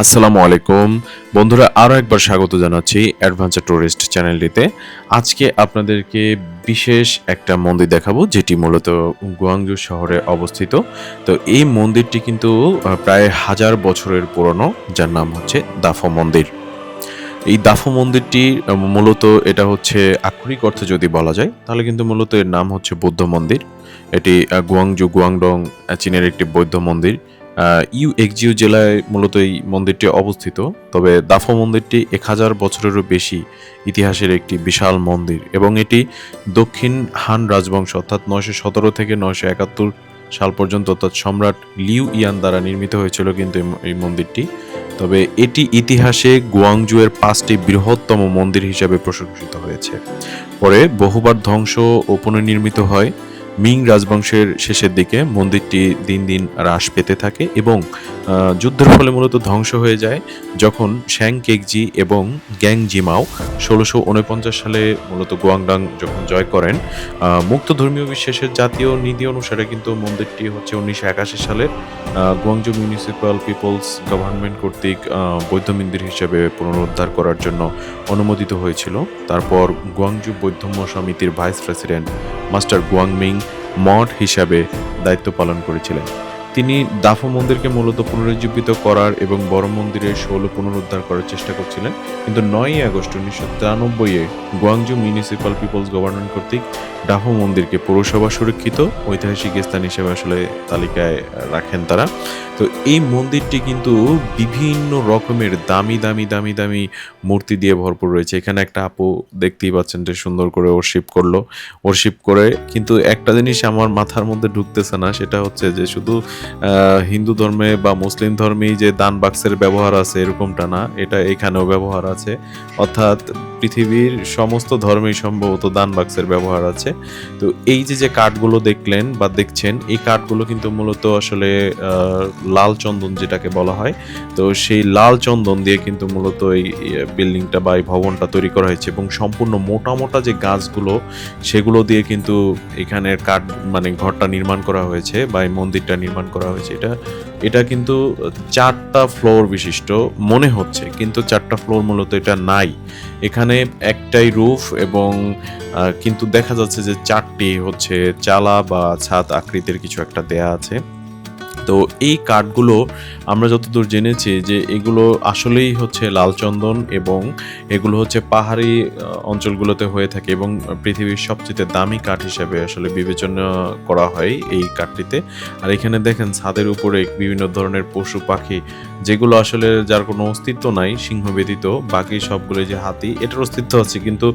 আসসালামু আলাইকুম। বন্ধুরা আরও একবার স্বাগত জানাচ্ছি অ্যাডভেঞ্চার ট্যুরিস্ট চ্যানেলটিতে আজকে আপনাদেরকে বিশেষ একটা মন্দির দেখাবো, যেটি মূলত গুয়াংজু শহরে অবস্থিত। তো এই মন্দিরটি কিন্তু প্রায় হাজার বছরের পুরনো, যার নাম হচ্ছে দাফো মন্দির। এই দাফো মন্দিরটি মূলত এটা হচ্ছে আক্ষরিক অর্থে যদি বলা যায়, তাহলে কিন্তু মূলত এর নাম হচ্ছে বৌদ্ধ মন্দির। এটি গুয়াংজু, গুয়াংডং চীনের একটি বৌদ্ধ মন্দির। ইউ এক্সজিউ জেলায় মূলত এই মন্দিরটি অবস্থিত, তবে দাফো মন্দিরটি এক হাজার বছরেরও বেশি ইতিহাসের একটি বিশাল মন্দির এবং এটি দক্ষিণ হান রাজবংশ অর্থাৎ নয়শো সতেরো থেকে নয়শো একাত্তর সাল পর্যন্ত অর্থাৎ সম্রাট লিউ ইয়ান দ্বারা নির্মিত হয়েছিল কিন্তু এই মন্দিরটি। তবে এটি ইতিহাসে গুয়াংজুয়ের পাঁচটি বৃহত্তম মন্দির হিসাবে প্রশংসিত হয়েছে। পরে বহুবার ধ্বংস ও পুনর্নির্মিত হয়। মিং রাজবংশের শেষের দিকে মন্দিরটি দিন দিন হ্রাস পেতে থাকে এবং যুদ্ধের ফলে মূলত ধ্বংস হয়ে যায় যখন শ্যাং কেকজি এবং গ্যাং জিমাও ষোলোশো উনপঞ্চাশ সালে মূলত গুয়াংডাং যখন জয় করেন মুক্ত ধর্মীয় বিশ্বাসের জাতীয় নীতি অনুসারে কিন্তু মন্দিরটি হচ্ছে উনিশশো একাশি সালে গুয়াংজু মিউনিসিপ্যাল পিপলস গভর্নমেন্ট কর্তৃক বৌদ্ধ মন্দির হিসেবে পুনরুদ্ধার করার জন্য অনুমোদিত হয়েছিল। তারপর গুয়াংজু বৌদ্ধম্য সমিতির ভাইস প্রেসিডেন্ট মাস্টার গুয়াংমিং মঠ হিসাবে দায়িত্ব পালন করেছিলেন। তিনি দাফো মন্দিরকে মূলত পুনরুজ্জীবিত করার এবং বড় মন্দিরের শৈল পুনরুদ্ধার করার চেষ্টা করছিলেন। কিন্তু নয়ই আগস্ট উনিশশো তিরানব্বইয়ে গুয়াংজু মিউনিসিপাল পিপলস গভর্নমেন্ট কর্তৃক ডাফো মন্দিরকে পৌরসভা সুরক্ষিত ঐতিহাসিক স্থান হিসেবে আসলে তালিকায় রাখেন তারা। তো এই মন্দিরটি কিন্তু বিভিন্ন রকমের দামি দামি দামি দামি মূর্তি দিয়ে ভরপুর রয়েছে। এখানে একটা আপু দেখতেই পাচ্ছেন যে সুন্দর করে ওরশিপ করল। ওরশিপ করে কিন্তু একটা জিনিস আমার মাথার মধ্যে ঢুকতেছে না, সেটা হচ্ছে যে শুধু হিন্দু ধর্মে বা মুসলিম ধর্মেই যে দান বাক্সের ব্যবহার আছে এরকমটা না, এটা এখানেও ব্যবহার আছে। অর্থাৎ পৃথিবীর সমস্ত ধর্মেই সম্ভবত দান বাক্সের ব্যবহার আছে। তো এই যে যে কাঠগুলো দেখলেন বা দেখছেন, এই কাঠগুলো কিন্তু মূলত আসলে লাল চন্দন যেটাকে বলা হয়, তো সেই লাল চন্দন দিয়ে কিন্তু মূলত এই বিল্ডিংটা বা এই ভবনটা তৈরি করা হয়েছে এবং সম্পূর্ণ মোটা মোটা যে গাছগুলো, সেগুলো দিয়ে কিন্তু এখানের কাঠ মানে ঘরটা নির্মাণ করা হয়েছে বা এই মন্দিরটা নির্মাণ করা হয়েছে। এটা এটা কিন্তু চারটা ফ্লোর বিশিষ্ট, মনে হচ্ছে, কিন্তু চারটা ফ্লোর মূলত এটা নাই। এখানে একটাই রুফ এবং কিন্তু দেখা যাচ্ছে যে চারটি হচ্ছে চালা বা ছাদ আকৃতির কিছু একটা দেয়া আছে। তো এই কাঠগুলো আমরা যতদূর জেনেছি যে এগুলো আসলেই হচ্ছে লাল চন্দন এবং এগুলো হচ্ছে পাহাড়ি অঞ্চলগুলোতে হয়ে থাকে এবং পৃথিবীর সবচেয়ে দামি কাঠ হিসেবে আসলে বিবেচনা করা হয় এই কাঠটিতে। আর এখানে দেখেন ছাদের উপরে বিভিন্ন ধরনের পশু পাখি, যেগুলো আসলে যার কোনো অস্তিত্ব নাই, সিংহ ব্যতীত, বাকি সবগুলো যে হাতি, এটার অস্তিত্ব আছে। কিন্তু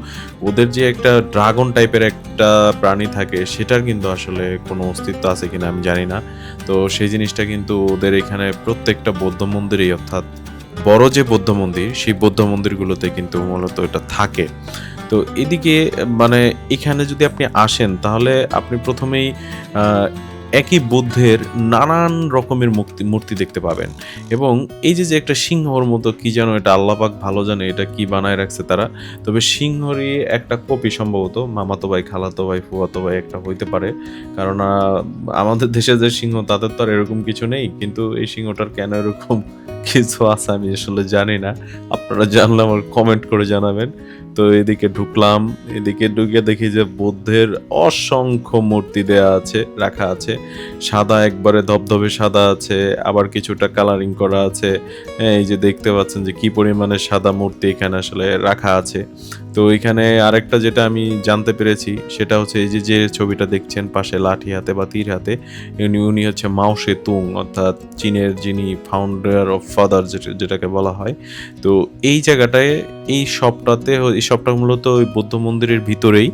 ওদের যে একটা ড্রাগন টাইপের একটা প্রাণী থাকে, সেটার কিন্তু আসলে কোনো অস্তিত্ব আছে কিনা আমি জানি না। তো সেই জিনিসটা কিন্তু ওদের এখানে প্রত্যেকটা বৌদ্ধ মন্দিরেই, অর্থাৎ বড় যে বৌদ্ধ মন্দির, সেই বৌদ্ধ মন্দিরগুলোতে কিন্তু মূলত এটা থাকে। তো এদিকে মানে এখানে যদি আপনি আসেন, তাহলে আপনি প্রথমেই একই বুদ্ধের নানান রকমের মূর্তি মূর্তি দেখতে পাবেন। এবং এই যে যে একটা সিংহর মতো কি যেন এটা আল্লাপাক ভালো জানে এটা কি বানায় রাখছে তারা, তবে সিংহরই একটা কপি সম্ভবত, মামাতো ভাই, খালাতো ভাই, ফুয়াতো ভাই একটা হইতে পারে। কারণ আমাদের দেশে যে সিংহ, তাদের তো আর এরকম কিছু নেই। কিন্তু এই সিংহটার কেন এরকম কিছু আছে আমি আসলে জানি না। আপনারা জানলে আমার কমেন্ট করে জানাবেন। তো এদিকে ঢুকলাম, এদিকে ঢুকে দেখি যে বুদ্ধের অসংখ্য মূর্তি দেয়া আছে, রাখা আছে। সাদা একবারে ধবধবে সাদা আছে, আবার কিছুটা কালারিং করা আছে। এই যে দেখতে পাচ্ছেন যে কি পরিমাণে সাদা মূর্তি এখানে আসলে রাখা আছে। তো এখানে আরেকটা যেটা আমি জানতে পেরেছি, সেটা হচ্ছে এই যে যে ছবিটা দেখছেন পাশে লাঠি হাতে বা তীর হাতে উনি উনি হচ্ছে মাও সে তুং অর্থাৎ চীনের যিনি ফাউন্ডার অফ ফাদার যেটাকে বলা হয়। তো এই জায়গাটায় এই শপটাতে এই শপটা মূলত ওই বৌদ্ধ মন্দিরের ভিতরেই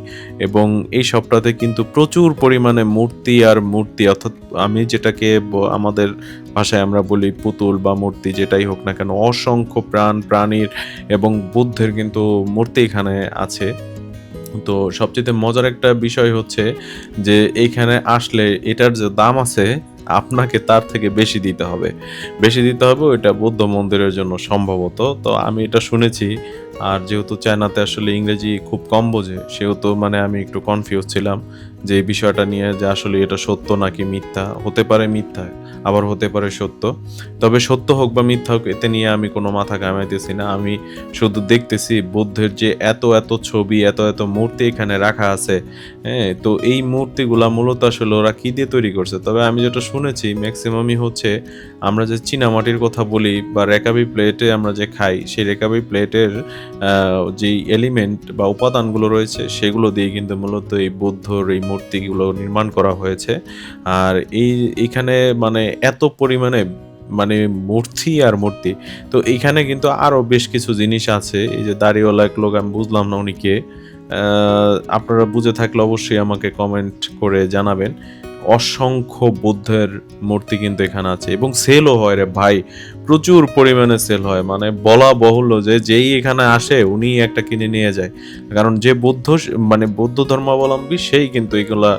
এবং এই শপটাতে কিন্তু প্রচুর পরিমাণে মূর্তি আর মূর্তি, অর্থাৎ আমি যেটাকে আমাদের ভাষায় আমরা বলি পুতুল বা মূর্তি যেটাই হোক না কেন, অসংখ্য প্রাণ, প্রাণীর এবং বুদ্ধের কিন্তু মূর্তি এখানে আছে। তো সবচেয়ে মজার একটা বিষয় হচ্ছে যে এইখানে আসলে এটার যে দাম আছে, আপনাকে তার থেকে বেশি দিতে হবে। বেশি দিতে হবে ওইটা বৌদ্ধ মন্দিরের জন্য সম্ভবত। তো আমি এটা শুনেছি, আর যেহেতু চায়নাতে আসলে ইংরেজি খুব কম বোঝে, সেহেতু মানে আমি একটু কনফিউজ ছিলাম। যে এই বিষয়টা নিয়ে যে আসলে এটা সত্য নাকি মিথ্যা, হতে পারে মিথ্যা, আবার হতে পারে সত্য। তবে সত্য হোক বা মিথ্যা হোক, এতে নিয়ে আমি কোনো মাথা ঘামাইতেছি না। আমি শুধু দেখতেছি বুদ্ধের যে এত এত ছবি, এত এত মূর্তি এখানে রাখা আছে। হ্যাঁ তো এই মূর্তিগুলা মূলত আসলে ওরা কী দিয়ে তৈরি করছে? তবে আমি যেটা শুনেছি, ম্যাক্সিমামই হচ্ছে আমরা যে চীনামাটির কথা বলি বা রেকাবি প্লেটে আমরা যে খাই, সেই রেকাবি প্লেটের যেই এলিমেন্ট বা উপাদানগুলো রয়েছে, সেগুলো দিয়ে কিন্তু মূলত এই বৌদ্ধর এই মূর্তিগুলো নির্মাণ করা হয়েছে। আর এই, এইখানে মানে এত পরিমাণে মানে মূর্তি আর মূর্তি। তো এইখানে কিন্তু আরও বেশ কিছু জিনিস আছে। এই যে দাড়িওয়ালা এক লোক, আমি বুঝলাম না উনি কে। আপনারা বুঝে থাকলে অবশ্যই আমাকে কমেন্ট করে জানাবেন। অসংখ্য বুদ্ধের মূর্তি কিন্তু এখানে আছে এবং সেলও হয় রে ভাই, প্রচুর পরিমাণে সেল হয়। মানে বলা বহুল্য যে যেই এখানে আসে উনি একটা কিনে নিয়ে যায়। কারণ যে বৌদ্ধ মানে বৌদ্ধ ধর্মাবলম্বী, সেই কিন্তু এগুলা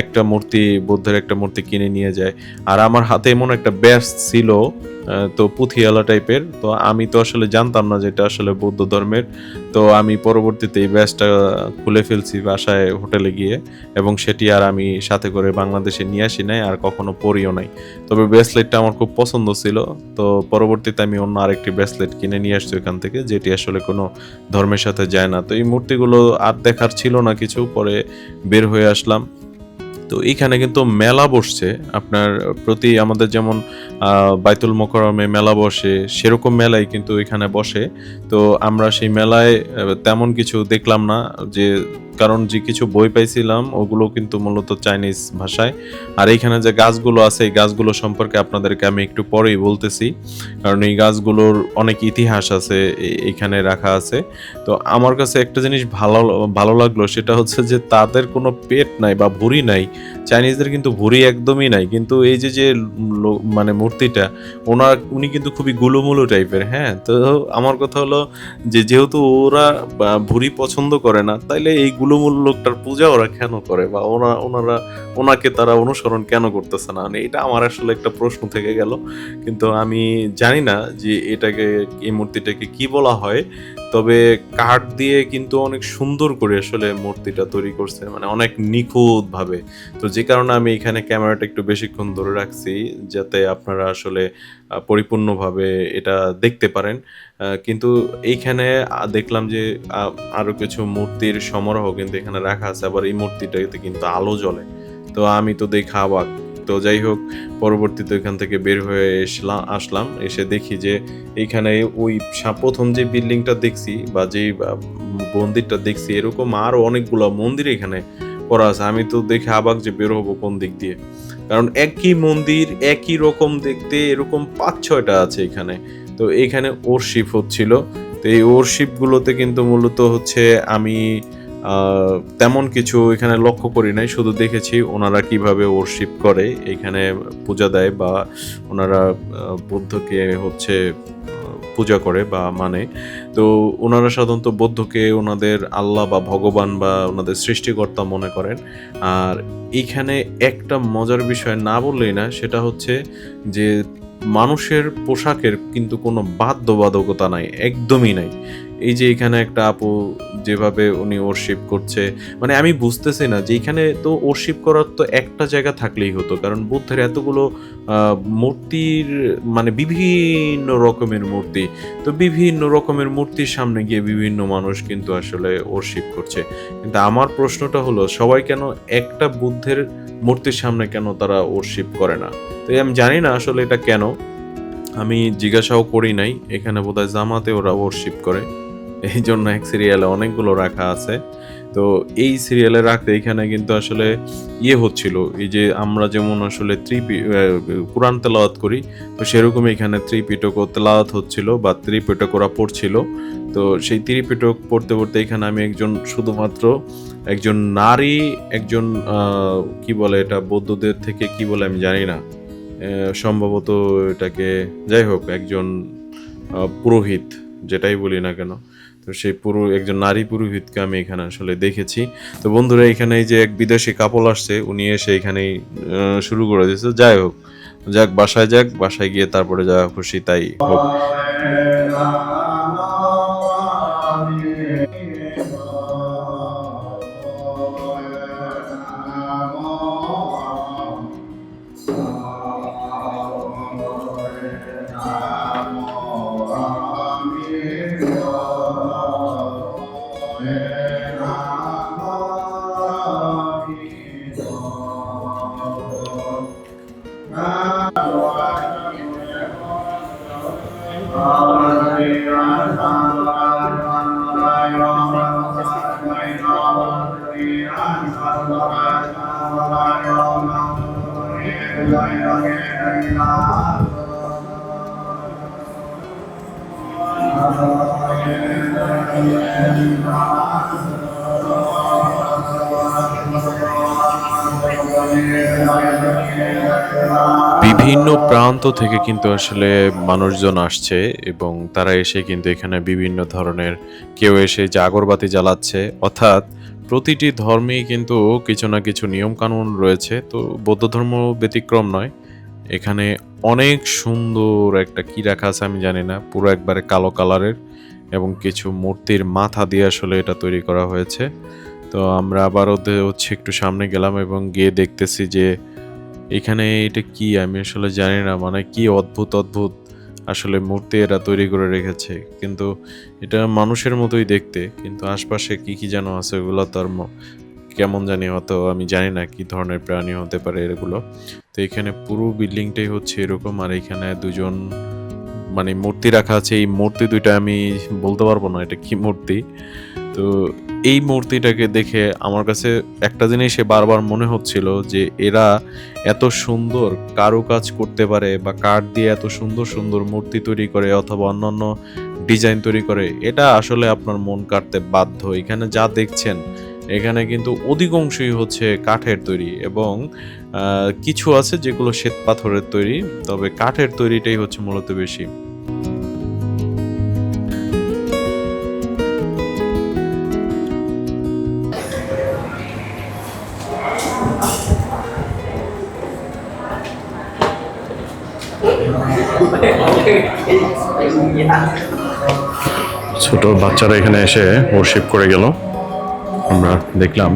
একটা মূর্তি, বুদ্ধের একটা মূর্তি কিনে নিয়ে যায়। আর আমার হাতে এমন একটা ব্যাস ছিল তো পুথিয়ালা টাইপের তো আমি তো আসলে জানতাম না যে এটা আসলে বৌদ্ধ ধর্মের। তো আমি পরবর্তীতে এই ব্যাসটা খুলে ফেলছি বাসায় হোটেলে গিয়ে, এবং সেটি আর আমি সাথে করে বাংলাদেশে নিয়ে আসি নাই, আর কখনো পরিও নাই। তবে ব্রেসলেটটা আমার খুব পছন্দ ছিল, তো পরবর্তীতে আমি অন্য আরেকটি ব্রেসলেট কিনে নিয়ে আসছি ওখান থেকে, যেটি আসলে কোনো ধর্মের সাথে যায় না। তো এই মূর্তিগুলো আর দেখার ছিল না কিছু, পরে বের হয়ে আসলাম। তো এইখানে কিন্তু মেলা বসছে, আপনার প্রতি আমাদের যেমন বাইতুল মোকরমে মেলা বসে, সেরকম মেলাই কিন্তু এখানে বসে। তো আমরা সেই মেলায় তেমন কিছু দেখলাম না যে, কারণ যে কিছু বই পাইছিলাম, ওগুলো কিন্তু মূলত চাইনিজ ভাষায়। আর এইখানে যে গাছগুলো আছে, এই গাছগুলো সম্পর্কে আপনাদেরকে আমি একটু পরেই বলতেছি। কারণ এই গাছগুলোর অনেক ইতিহাস আছে, এ- এইখানে রাখা আছে। তো আমার কাছে একটা জিনিস ভালো ভালো লাগল, সেটা হচ্ছে যে তাদের কোনো পেট নাই বা ভুঁড়ি নাই। চাইনিজদের কিন্তু ভুঁড়ি একদমই নাই। কিন্তু এই যে যে মানে মূর্তিটা, ওনার, উনি কিন্তু খুবই গুলুমুলু টাইপের হ্যাঁ? তো আমার কথা হলো যে, যেহেতু ওরা ভুঁড়ি পছন্দ করে না, তাইলে এই গুলুমুলু লোকটার পূজা ওরা কেন করে? বা ওরা ওনারা, ওনাকে তারা অনুসরণ কেন করতেছে না? মানে এটা আমার আসলে একটা প্রশ্ন থেকে গেল। কিন্তু আমি জানি না যে, এটাকে, এই মূর্তিটাকে কি বলা হয়। তবে কাঠ দিয়ে কিন্তু অনেক সুন্দর করে আসলে মূর্তিটা তৈরি করছে মানে অনেক নিখুঁত ভাবে তো যে কারণে আমি এখানে ক্যামেরাটা একটু বেশিক্ষণ ধরে রাখছি, যাতে আপনারা আসলে পরিপূর্ণভাবে এটা দেখতে পারেন। কিন্তু এইখানে দেখলাম যে আরও কিছু মূর্তির সমারোহ কিন্তু এখানে রাখা আছে, আবার এই মূর্তিটাতে কিন্তু আলো জ্বলে। তো আমি তো দেখা অবাক। তো যাই হোক, পরবর্তীতে এখান থেকে বের হয়ে এসলাম আসলাম। এসে দেখি যে এইখানে ওই প্রথম যে বিল্ডিংটা দেখছি বা যে মন্দিরটা দেখছি, এরকম আরও অনেকগুলো মন্দির এখানে করা আছে। আমি তো দেখে আবাক যে বের হব কোন দিক দিয়ে। কারণ একই মন্দির, একই রকম দেখতে, এরকম পাঁচ ছয়টা আছে এখানে। তো এখানে ওরশিপ হচ্ছিল। তো এই ওরশিপগুলোতে কিন্তু মূলত হচ্ছে আমি তেমন কিছু এখানে লক্ষ্য করি নাই, শুধু দেখেছি ওনারা কীভাবে ওরশিপ করে, এখানে পূজা দেয় বা ওনারা বুদ্ধকে হচ্ছে পূজা করে বা মানে। তো ওনারা সাধারণত বৌদ্ধকে ওনাদের আল্লাহ বা ভগবান বা ওনাদের সৃষ্টিকর্তা মনে করেন। আর এইখানে একটা মজার বিষয় না বললেই না, সেটা হচ্ছে যে মানুষের পোশাকের কিন্তু কোনো বাধ্যবাধকতা নাই, একদমই নাই। এই যে এখানে একটা আপু যেভাবে উনি ওরশিপ করছে মানে আমি বুঝতেছি না যে এখানে তো ওরশিপ করার তো একটা জায়গা থাকলেই হতো, কারণ বুদ্ধের এতগুলো মূর্তির মানে বিভিন্ন রকমের মূর্তি, তো বিভিন্ন রকমের মূর্তির সামনে গিয়ে বিভিন্ন মানুষ কিন্তু আসলে ওরশিপ করছে। কিন্তু আমার প্রশ্নটা হলো, সবাই কেন একটা বুদ্ধের মূর্তির সামনে কেন তারা ওরশিপ করে না? তো আমি জানি না আসলে এটা কেন, আমি জিজ্ঞাসাও করি নাই, এখানে বোধহয় জামাতে ওরা ওরশিপ করে। এই জন্য এক সিরিয়ালে অনেকগুলো রাখা আছে। তো এই সিরিয়ালে রাখতে এখানে কিন্তু আসলে ইয়ে হচ্ছিল, এই যে আমরা যেমন আসলে ত্রিপি কোরআন তেলাওয়াত করি, তো সেরকম এখানে ত্রিপিটক তেলাওয়াত হচ্ছিল বা ত্রিপিটক ওরা পড়ছিল। তো সেই ত্রিপিটক পড়তে পড়তে এখানে আমি একজন শুধুমাত্র একজন নারী, একজন কি বলে এটা, বৌদ্ধদের থেকে কি বলে আমি জানি না। সম্ভবত এটাকে, যাই হোক, একজন পুরোহিত, যেটাই বলি না কেন। তো সেই পুরো একজন নারী পুরোহিতকে আমি এখানে আসলে দেখেছি। তো বন্ধুরা, এখানে যে এক বিদেশি কাপল আসছে, উনি এসে এখানেই শুরু করে দিয়েছে। যাই হোক, যাক, বাসায় যাক, বাসায় গিয়ে তারপরে যা খুশি তাই হোক। বিভিন্ন প্রান্ত থেকে কিন্তু আসলে মানুষজন আসছে এবং তারা এসে কিন্তু এখানে বিভিন্ন ধরনের কেউ এসে যে আগরবাতি জ্বালাচ্ছে। অর্থাৎ প্রতিটি ধর্মেই কিন্তু কিছু না কিছু নিয়ম কানুন রয়েছে। তো বৌদ্ধ ধর্ম ব্যতিক্রম নয়। এখানে অনেক সুন্দর একটা কি রাখা আছে আমি জানি না, পুরো একবারে কালো কালারের এবং কিছু মূর্তির মাথা দিয়ে আসলে এটা তৈরি করা হয়েছে। তো আমরা আবার ওদের হচ্ছে একটু সামনে গেলাম এবং গিয়ে দেখতেছি যে এখানে এটা কি? আমি আসলে জানি না। মানে কি অদ্ভুত অদ্ভুত আসলে মূর্তি এরা তৈরি করে রেখেছে। কিন্তু এটা মানুষের মতোই দেখতে। কিন্তু আশপাশে কি কি যেন আছে ওগুলো তো আর কেমন জানি হয়তো আমি জানি না কি ধরনের প্রাণী হতে পারে এগুলো তো এখানে পুরো বিল্ডিংটাই হচ্ছে এরকম। আর এখানে দুজন মানে মূর্তি রাখা আছে। এই মূর্তি দুইটা আমি বলতে পারব না এটা কি মূর্তি। তো এই মূর্তিটাকে দেখে আমার কাছে একটা জিনিসে বারবার মনে হচ্ছিল যে এরা এত সুন্দর কারুকাজ করতে পারে বা কাঠ দিয়ে এত সুন্দর সুন্দর মূর্তি তৈরি করে অথবা অন্যান্য ডিজাইন তৈরি করে, এটা আসলে আপনার মন কাটতে বাধ্য। এখানে যা দেখছেন, এখানে কিন্তু অধিকাংশই হচ্ছে কাঠের তৈরি এবং কিছু আছে যেগুলো শ্বেত পাথরের তৈরি, তবে কাঠের তৈরিটাই হচ্ছে মূলত বেশি। ছোট বাচ্চারা এখানে এসে ওরশিপ করে গেল। আমরা দেখলাম,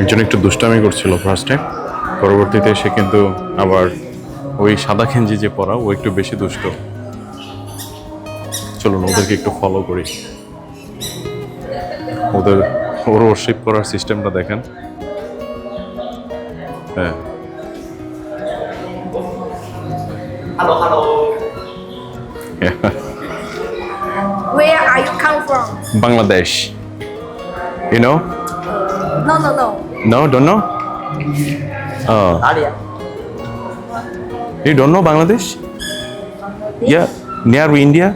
একজন একটু দুষ্টামি করছিল ফার্স্টে পরবর্তীতে সে কিন্তু আবার ওই সাদা খেঞ্জি যে পরা, ও একটু বেশি দুষ্ট। চলুন, ওদেরকে একটু ফলো করি। ওদের, ওর ওরশিপ করার সিস্টেমটা দেখেন। Bangladesh? You know? No, no, no. No, don't know? Oh. Aria. You don't know Bangladesh? Bangladesh? Yeah, near India?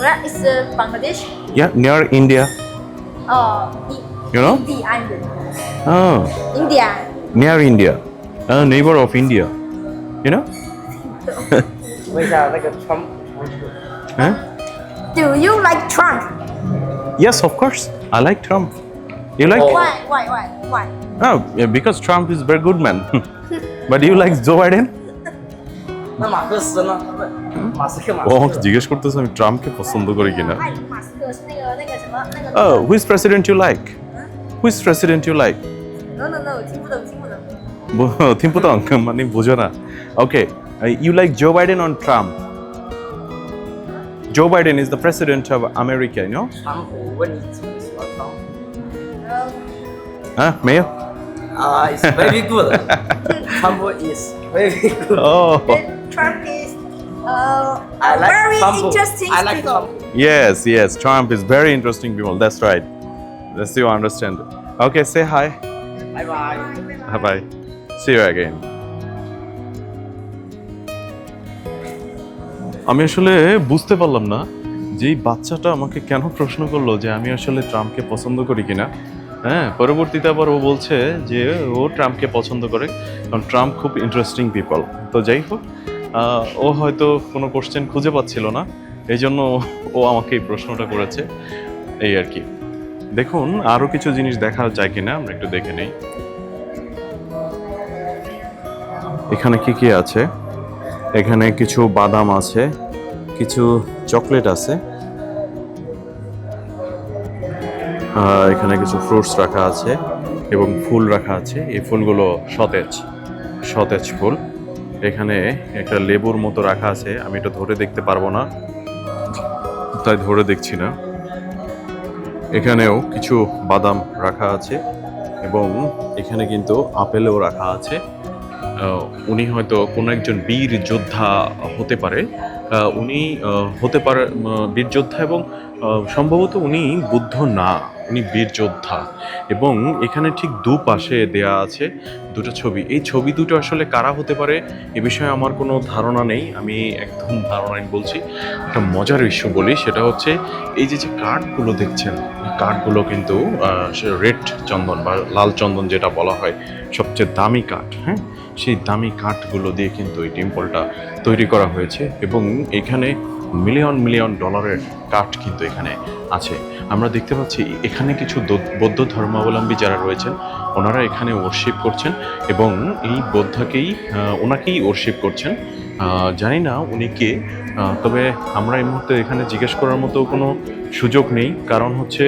Where is uh, Bangladesh? Yeah, near India. Oh, you know? India Oh. India. Near India. A uh, neighbor of India. You know? Do you like Trump? Yes, of course. I like Trump. You like? Why? Why? Why? Why? Oh, yeah, because Trump is very good man. but you like Joe Biden? ও জিজ্ঞেস করতেছে আমি ট্রাম্পকে পছন্দ করি কিনা ও which president you like which president you like থিম্পুতং মানে বুঝো না okay you like Joe Biden or Trump Joe Biden is the president of America, you know? 川普问你喜不喜欢川普？呃 Huh? 没有？啊、i t s very good. 川普 is very good. Oh. then Trump is uh I like very Trump. interesting I like people. Trump. Yes, yes, Trump is very interesting people. That's right. That's you understand. Okay, say hi. Bye bye. Bye bye. See you again. আমি আসলে বুঝতে পারলাম না যে এই বাচ্চাটা আমাকে কেন প্রশ্ন করল যে আমি আসলে ট্রাম্পকে পছন্দ করি কিনা। হ্যাঁ পরবর্তীতে আবার ও বলছে যে ও ট্রাম্পকে পছন্দ করে, কারণ ট্রাম্প খুব ইন্টারেস্টিং পিপল তো যাই হোক ও হয়তো কোনো কোশ্চেন খুঁজে পাচ্ছিল না এই জন্য ও আমাকে এই প্রশ্নটা করেছে, এই আর কি। দেখুন আরও কিছু জিনিস দেখা যায় কিনা, আমরা একটু দেখে নেই। এখানে কি কি আছে? এখানে কিছু বাদাম আছে, কিছু চকলেট আছে এখানে কিছু ফ্রুটস রাখা আছে এবং ফুল রাখা আছে। এই ফুলগুলো সতেজ সতেজ ফুল। এখানে একটা লেবুর মতো রাখা আছে, আমি এটা ধরে দেখতে পারব না, তাই ধরে দেখছি না। এখানেও কিছু বাদাম রাখা আছে এবং এখানে কিন্তু আপেলও রাখা আছে। উনি হয়তো কোনো একজন বীর যোদ্ধা হতে পারে। উনি হতে পারে বীর যোদ্ধা এবং সম্ভবত উনি বুদ্ধ না, উনি বীর যোদ্ধা। এবং এখানে ঠিক দুপাশে দেয়া আছে দুটো ছবি। এই ছবি দুটো আসলে কারা হতে পারে এ বিষয়ে আমার কোনো ধারণা নেই, আমি একদম ধারণাই বলছি। একটা মজার ইস্যু বলি, সেটা হচ্ছে এই যে যে কাঠগুলো দেখছেন, কাঠগুলো কিন্তু রেড চন্দন বা লাল চন্দন যেটা বলা হয় সবচেয়ে দামি কাঠ হ্যাঁ? সেই দামি কাঠগুলো দিয়ে কিন্তু এই টেম্পলটা তৈরি করা হয়েছে এবং এখানে মিলিয়ন মিলিয়ন ডলারের কাঠ কিন্তু এখানে আছে। আমরা দেখতে পাচ্ছি এখানে কিছু বৌদ্ধ ধর্মাবলম্বী যারা রয়েছেন, ওনারা এখানে ওয়ার্শিপ করছেন এবং এই বৌদ্ধকেই ওনাকেই ওয়ার্শিপ করছেন। জানি না উনি কে। তবে আমরা এই মুহূর্তে এখানে জিজ্ঞেস করার মতো কোনো সুযোগ নেই। কারণ হচ্ছে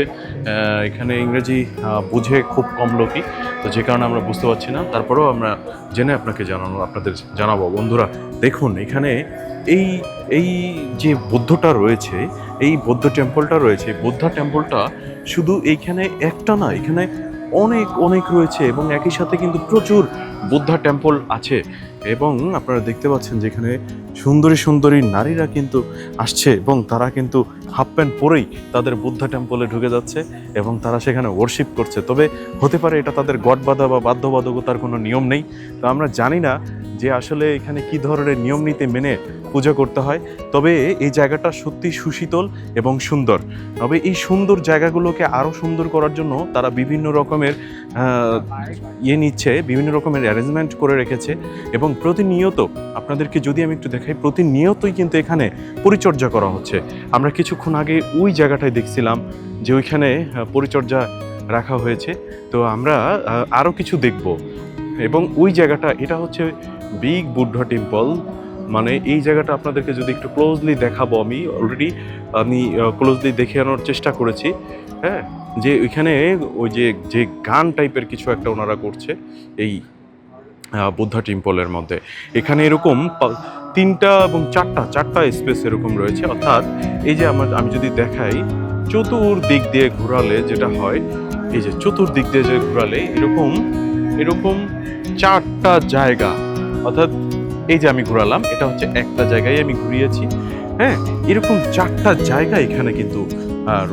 এখানে ইংরেজি বুঝে খুব কম লোকই। তো যে কারণে আমরা বুঝতে পারছি না। তারপরেও আমরা জেনে আপনাকে জানানো, আপনাদের জানাব। বন্ধুরা, দেখুন, এখানে এই এই যে বৌদ্ধটা রয়েছে এই বৌদ্ধ টেম্পলটা রয়েছে। বৌদ্ধ টেম্পলটা শুধু এইখানে একটা না, এখানে অনেক অনেক রয়েছে এবং একই সাথে কিন্তু প্রচুর বুদ্ধা টেম্পল আছে এবং আপনারা দেখতে পাচ্ছেন যেখানে সুন্দরী সুন্দরী নারীরা কিন্তু আসছে এবং তারা কিন্তু হাফ প্যান্ট পরেই তাদের বুদ্ধা টেম্পলে ঢুকে যাচ্ছে এবং তারা সেখানে ওয়ার্শিপ করছে। তবে হতে পারে এটা তাদের গড বাধা বা বাধ্যবাধকতার কোনো নিয়ম নেই। তো আমরা জানি না যে আসলে এখানে কি ধরনের নিয়ম নীতি মেনে পূজা করতে হয়। তবে এই জায়গাটা সত্যি সুশীতল এবং সুন্দর। তবে এই সুন্দর জায়গাগুলোকে আরও সুন্দর করার জন্য তারা বিভিন্ন রকমের ইয়ে নিচ্ছে, বিভিন্ন রকমের অ্যারেঞ্জমেন্ট করে রেখেছে এবং প্রতিনিয়ত, আপনাদেরকে যদি আমি একটু দেখাই, প্রতিনিয়তই কিন্তু এখানে পরিচর্যা করা হচ্ছে। আমরা কিছুক্ষণ আগে ওই জায়গাটায় দেখছিলাম যে ওইখানে পরিচর্যা রাখা হয়েছে। তো আমরা আরও কিছু দেখব। এবং ওই জায়গাটা, এটা হচ্ছে বিগ বুদ্ধা টেম্পল। মানে এই জায়গাটা আপনাদেরকে যদি একটু ক্লোজলি দেখাবো আমি অলরেডি আমি ক্লোজলি দেখে আনার চেষ্টা করেছি হ্যাঁ? যে ওইখানে ওই যে যে গান টাইপের কিছু একটা ওনারা করছে এই বুদ্ধা টেম্পলের মধ্যে। এখানে এরকম তিনটা এবং চারটা চারটা স্পেস এরকম রয়েছে। অর্থাৎ এই যে আমার, আমি যদি দেখাই, চতুর্দিক দিয়ে ঘোরালে যেটা হয়, এই যে চতুর্দিক দিয়ে যে ঘোরালে এরকম এরকম চারটা জায়গা অর্থাৎ এই যে আমি ঘোরালাম, এটা হচ্ছে একটা জায়গায় আমি ঘুরিয়েছি। হ্যাঁ এরকম চারটা জায়গা এখানে কিন্তু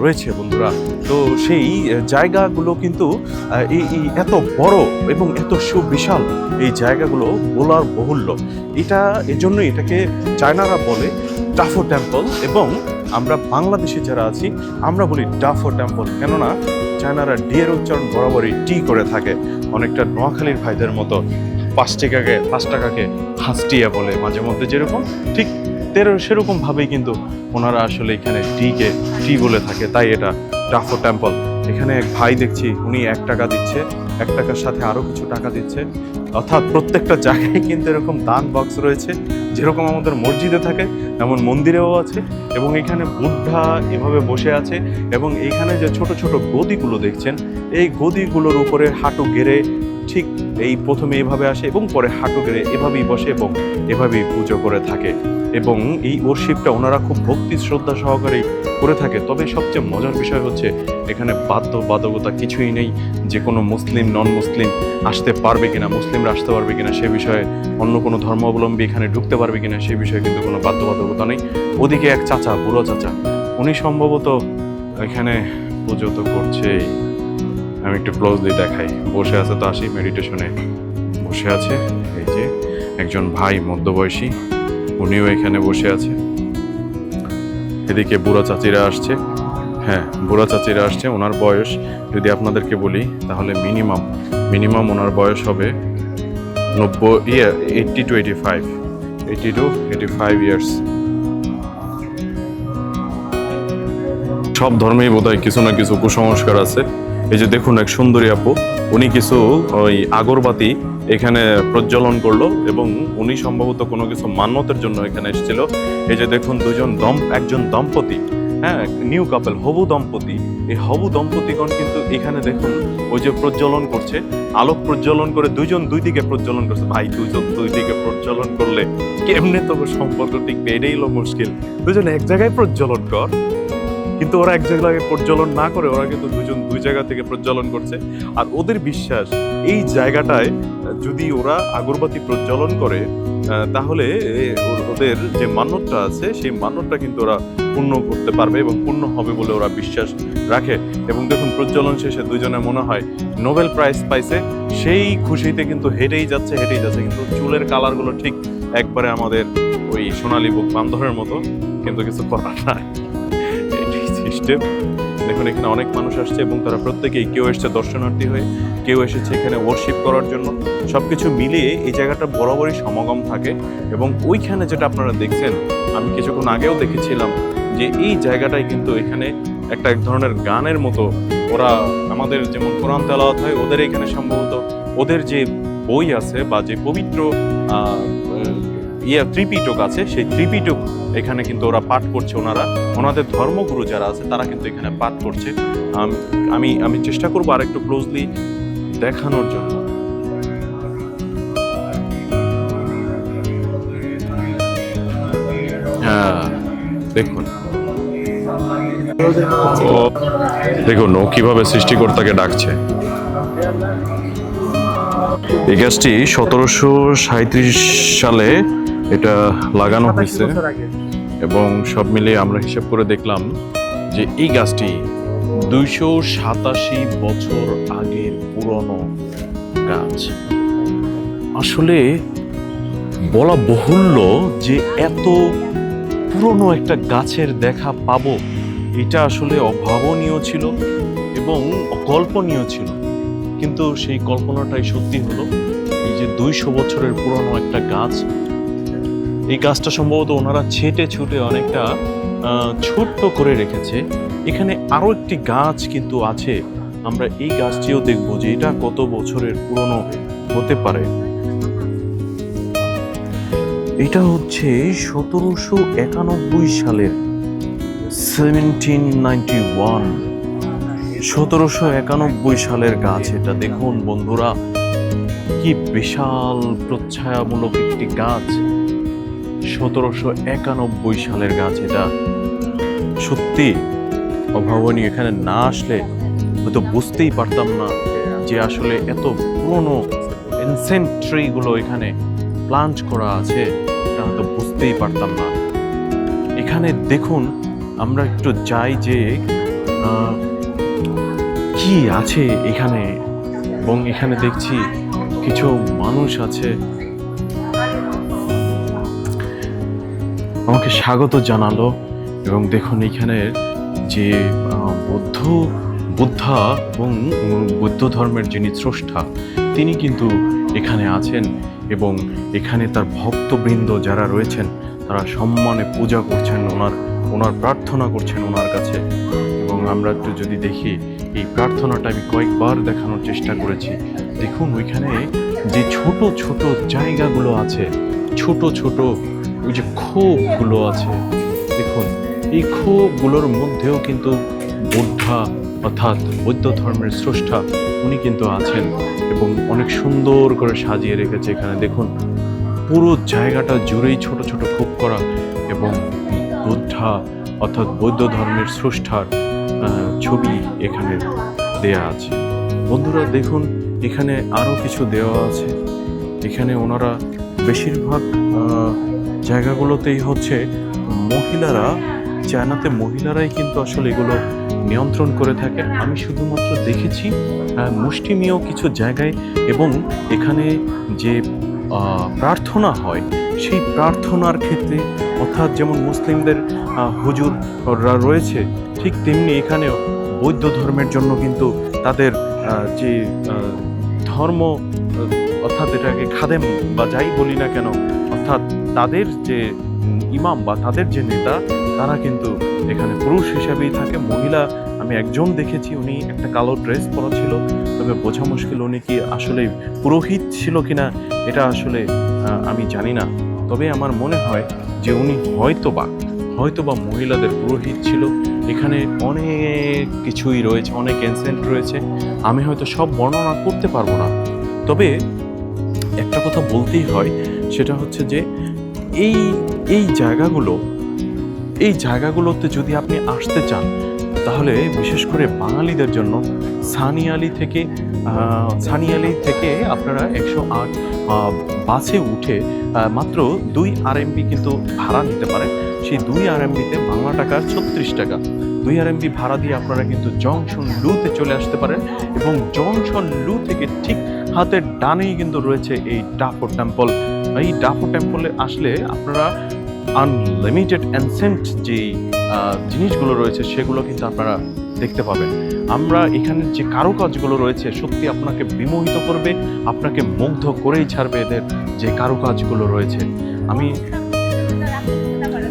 রয়েছে বন্ধুরা। তো সেই জায়গাগুলো কিন্তু এই এত বড় এবং এত সুবিশাল এই জায়গাগুলো বলার বহুল্য। এটা, এজন্য এটাকে চায়নারা বলে টাফো টেম্পল এবং আমরা বাংলাদেশে যারা আছি, আমরা বলি ডাফো টেম্পল। কেননা, চায়নারা ডি এর উচ্চারণ বরাবরই টি করে থাকে। অনেকটা নোয়াখালীর ভাইদের মতো। পাঁচ টাকাকে পাঁচ টাকাকে হাঁসটিয়া বলে মাঝে মধ্যে যেরকম। ঠিক তেরো, সেরকম ভাবেই কিন্তু ওনারা আসলে এখানে টিকে টি বলে থাকে। তাই এটা ডাফো টেম্পল এখানে এক ভাই দেখছি, উনি এক টাকা দিচ্ছে, এক টাকার সাথে আরও কিছু টাকা দিচ্ছে। অর্থাৎ প্রত্যেকটা জায়গায় কিন্তু এরকম দান বক্স রয়েছে, যেরকম আমাদের মসজিদে থাকে, এমন মন্দিরেও আছে এবং এখানে বুদ্ধা এভাবে বসে আছে এবং এইখানে যে ছোট ছোট গদিগুলো দেখছেন, এই গদিগুলোর উপরে হাঁটু গেড়ে ঠিক এই প্রথমে এভাবে আসে এবং পরে হাঁটু গেড়ে এভাবেই বসে এবং এভাবেই পুজো করে থাকে। এবং এই ওরশিপটা ওনারা খুব ভক্তি, শ্রদ্ধা সহকারে করে থাকে। তবে সবচেয়ে মজার বিষয় হচ্ছে, এখানে বাধ্য বাধকতা কিছুই নেই যে কোনো মুসলিম নন মুসলিম আসতে পারবে কিনা, মুসলিমরা আসতে পারবে কিনা সে বিষয়ে অন্য কোনো ধর্মাবলম্বী এখানে ঢুকতে পারবে কিনা সে বিষয়ে কিন্তু কোনো বাধ্যবাধকতা নেই। ওদিকে এক চাচা, বুড়ো চাচা, উনি সম্ভবত এখানে পুজো তো করছেই। আমি একটু ক্লোজলি দেখাই। বসে আছে তো আসি মেডিটেশনে বসে আছে, এই যে একজন ভাই, মধ্যবয়সী, উনিও এখানে বসে আছে। এদিকে বুড়ো চাচিরা আসছে। হ্যাঁ বুড়ো চাচিরা আসছে, ওনার বয়স যদি আপনাদেরকে বলি, তাহলে মিনিমাম মিনিমাম ওনার বয়স হবে নব্বই ইয়ে eighty two eighty five eighty two eighty five years সব ধর্মেই বোধহয় কিছু না কিছু কুসংস্কার আছে। এই যে দেখুন এক সুন্দরী আপু, উনি কিছু ওই আগরবাতি এখানে প্রজ্বলন করল এবং উনি সম্ভবত কোনো কিছু মান্যতের জন্য এখানে এসেছিল। এই যে দেখুন দুজন দম, একজন দম্পতি হ্যাঁ নিউ কাপল, হবু দম্পতি। এই হবু দম্পতিগণ কিন্তু এখানে দেখুন ওই যে প্রজ্বলন করছে, আলোক প্রজ্বলন করে দুইজন দুই দিকে প্রজ্বলন করছে। ভাই দুইজন দুই দিকে প্রজ্বলন করলে কেমনে তবে সম্পর্ক টিকবে এটাই হলো মুশকিল। দুজন এক জায়গায় প্রজ্বলন কর কিন্তু ওরা এক জায়গায় প্রজ্বলন না করে, ওরা কিন্তু দুজন দুই জায়গা থেকে প্রজ্বলন করছে। আর ওদের বিশ্বাস, এই জায়গাটায় যদি ওরা আগরবাতি প্রজ্বলন করে তাহলে ওদের যে মান্যতটা আছে, সেই মান্যতটা কিন্তু ওরা পূর্ণ করতে পারবে এবং পূর্ণ হবে বলে ওরা বিশ্বাস রাখে। এবং দেখুন, প্রজ্বলন শেষে দুজনে মনে হয় নোবেল প্রাইজ পাইছে। সেই খুশিতে কিন্তু হেঁটেই যাচ্ছে হেঁটেই যাচ্ছে। কিন্তু চুলের কালারগুলো ঠিক একবারে আমাদের ওই সোনালী বুক বান্ধবের মতো, কিন্তু কিছু করার নাই। সিস্টেম দেখুন, এখানে অনেক মানুষ আসছে এবং তারা প্রত্যেকেই কেউ এসছে দর্শনার্থী হয়ে, কেউ এসেছে এখানে ওয়ার্শিপ করার জন্য। সবকিছু মিলিয়ে এই জায়গাটা বরাবরই সমাগম থাকে এবং ওইখানে যেটা আপনারা দেখছেন, আমি কিছুক্ষণ আগেও দেখেছিলাম যে এই জায়গাটায় কিন্তু এখানে একটা এক ধরনের গানের মতো ওরা আমাদের যেমন কোরআন তেলাওয়াত হয়, ওদের এখানে সম্ভবত ওদের যে বই আছে বা যে পবিত্র ইয়ে ত্রিপিটক আছে, সেই ত্রিপিটক এখানে কিন্তু ওরা পাঠ করছে ওনারা। ওনাদের ধর্মগুরু যারা আছে, তারা কিন্তু এখানে পাঠ করছে। আম- আমি চেষ্টা করব আর একটু ক্লোজলি দেখানোর জন্য। হ্যাঁ দেখুন। দেখুন, ও কীভাবে সৃষ্টিকর্তাকে ডাকছে। এই গাছটি সতেরোশো সাঁত্রিশ সালে এটা লাগানো হয়েছে। এবং সব মিলিয়ে আমরা হিসাব করে দেখলাম যে এই গাছটি দুইশো সাতাশি বছর আগের পুরনো গাছ। আসলে বলা বহুল্য যে এত পুরনো একটা গাছের দেখা পাবো এটা আসলে অভাবনীয় ছিল এবং অকল্পনীয় ছিল। কিন্তু সেই কল্পনাটাই সত্যি হলো এই যে দুইশো বছরের পুরনো একটা গাছ এই গাছটা সম্ভবত ওনারা ছেটে ছুটে অনেকটা ছোট্ট করে রেখেছে। এখানে আরও একটি গাছ কিন্তু আছে। আমরা এই গাছটিও দেখব যে এটা কত বছরের পুরনো হতে পারে। এটা হচ্ছে সতেরোশো একানব্বই সালের সেভেন্টিন নাইনটি ওয়ান সতেরোশো একানব্বই সালের গাছ এটা। দেখুন বন্ধুরা, কি বিশাল প্রচ্ছায়ামূলক একটি গাছ। সতেরোশো একানব্বই সালের গাছ এটা। সত্যি, অভাবনীয়, এখানে না আসলে হয়তো বুঝতেই পারতাম না যে আসলে এত পুরনো এনসেন্ট ট্রিগুলো এখানে প্লান্ট করা আছে, এটা হয়তো বুঝতেই পারতাম না। এখানে দেখুন, আমরা একটু যাই যে কি আছে এখানে? এবং এখানে দেখছি কিছু মানুষ আছে। আমাকে স্বাগত জানালো এবং দেখুন এখানে যে বৌদ্ধ, বুদ্ধা এবং বৌদ্ধ ধর্মের যিনি স্রষ্টা, তিনি কিন্তু এখানে আছেন এবং এখানে তার ভক্তবৃন্দ যারা রয়েছেন, তারা সম্মানে পূজা করছেন, ওনার ওনার প্রার্থনা করছেন ওনার কাছে। এবং আমরা একটু যদি দেখি, এই প্রার্থনাটা আমি কয়েকবার দেখানোর চেষ্টা করেছি। দেখুন ওইখানে যে ছোট ছোট জায়গাগুলো আছে, ছোট ছোট ওই যে ক্ষোভগুলো আছে, দেখুন, এই ক্ষোভগুলোর মধ্যেও কিন্তু বুদ্ধা অর্থাৎ বৌদ্ধ ধর্মের স্রষ্টা, উনি কিন্তু আছেন এবং অনেক সুন্দর করে সাজিয়ে রেখেছে এখানে। দেখুন, পুরো জায়গাটা জুড়েই ছোট ছোট ক্ষোভ করা এবং বুদ্ধা অর্থাৎ বৌদ্ধ ধর্মের স্রষ্টার ছবি এখানে দেয়া আছে। বন্ধুরা, দেখুন, এখানে আরও কিছু দেওয়া আছে। এখানে ওনারা বেশিরভাগ জায়গাগুলোতেই হচ্ছে মহিলারা, চায়নাতে মহিলারাই কিন্তু আসলে এগুলো নিয়ন্ত্রণ করে থাকে। আমি শুধুমাত্র দেখেছি মুষ্টিমেয় কিছু জায়গায় এবং এখানে যে প্রার্থনা হয়, সেই প্রার্থনার ক্ষেত্রে অর্থাৎ যেমন মুসলিমদের হুজুররা রয়েছে, ঠিক তেমনি এখানেও বৌদ্ধ ধর্মের জন্য কিন্তু তাদের যে ধর্ম, অর্থাৎ এটাকে খাদেম বা যাই বলি না কেন অর্থাৎ তাদের যে ইমাম বা তাদের যে নেতা, তারা কিন্তু এখানে পুরুষ হিসাবেই থাকে। মহিলা, আমি একজন দেখেছি, উনি একটা কালো ড্রেস পরা ছিল তবে বোঝা মুশকিল উনি কি আসলে পুরোহিত ছিল কিনা, এটা আসলে আমি জানি না। তবে আমার মনে হয় যে উনি হয়তোবা হয়তোবা মহিলাদের পুরোহিত ছিল। এখানে অনেক কিছুই রয়েছে, অনেক এনসেন্ট রয়েছে। আমি হয়তো সব বর্ণনা করতে পারব না। তবে একটা কথা বলতেই হয় সেটা হচ্ছে যে এই এই জায়গাগুলো, এই জায়গাগুলোতে যদি আপনি আসতে চান, তাহলে বিশেষ করে বাঙালিদের জন্য সানিয়ালি থেকে সানিয়ালি থেকে আপনারা একশো আট বাসে উঠে মাত্র দুই আরএমবি কিন্তু ভাড়া নিতে পারেন। সেই দুই আর আরএমবিতে বাংলা টাকা ছত্রিশ টাকা। দুই আর আরএমবি ভাড়া দিয়ে আপনারা কিন্তু জংশন লুতে চলে আসতে পারেন এবং জংশন লু থেকে ঠিক হাতের ডানেই কিন্তু রয়েছে এই ডাফো টেম্পল এই ডাফো টেম্পলে আসলে আপনারা আনলিমিটেড অ্যানসেন্ট আহ, জিনিসগুলো রয়েছে সেগুলো কিন্তু আপনারা দেখতে পাবেন। আমরা এখানে যে কারুকাজগুলো রয়েছে সত্যি আপনাকে বিমোহিত করবে আপনাকে মুগ্ধ করেই ছাড়বে এদের যে কারুকাজগুলো রয়েছে। আমি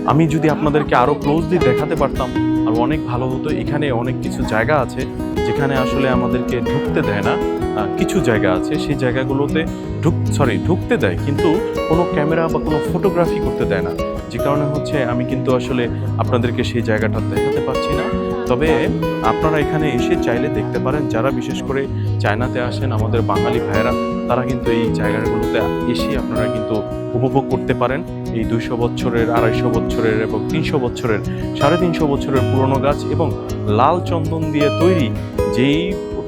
আমি যদি আপনাদেরকে আরও ক্লোজলি দেখাতে পারতাম আর অনেক ভালো হতো। এখানে অনেক কিছু জায়গা আছে যেখানে আসলে আমাদেরকে ঢুকতে দেয় না। কিছু জায়গা আছে, সেই জায়গাগুলোতে ঢুক সরি ঢুকতে দেয়, কিন্তু কোনো ক্যামেরা বা কোনো ফটোগ্রাফি করতে দেয় না। যে কারণে হচ্ছে আমি কিন্তু আসলে আপনাদেরকে সেই জায়গাটা দেখাতে পারছি না। তবে আপনারা এখানে এসে চাইলে দেখতে পারেন, যারা বিশেষ করে চায়নাতে আসেন, আমাদের বাঙালি ভাইয়েরা, তারা কিন্তু এই জায়গাগুলোতে এসে আপনারা কিন্তু উপভোগ করতে পারেন। এই দুইশো বছরের, আড়াইশো বছরের এবং তিনশো বছরের, সাড়ে তিনশো বছরের পুরনো গাছ এবং লাল চন্দন দিয়ে তৈরি যেই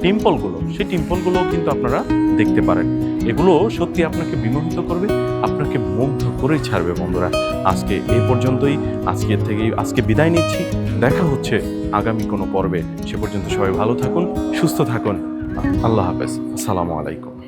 টেম্পলগুলো, সেই টেম্পলগুলোও কিন্তু আপনারা দেখতে পারেন। এগুলো সত্যি আপনাকে বিমোহিত করবে, আপনাকে মুগ্ধ করেই ছাড়বে বন্ধুরা। আজকে এই পর্যন্তই আজকের থেকে আজকে বিদায় নিচ্ছি। দেখা হচ্ছে আগামী কোনো পর্বে। সে পর্যন্ত সবাই ভালো থাকুন, সুস্থ থাকুন। আল্লাহ হাফেজ। আসসালামু আলাইকুম।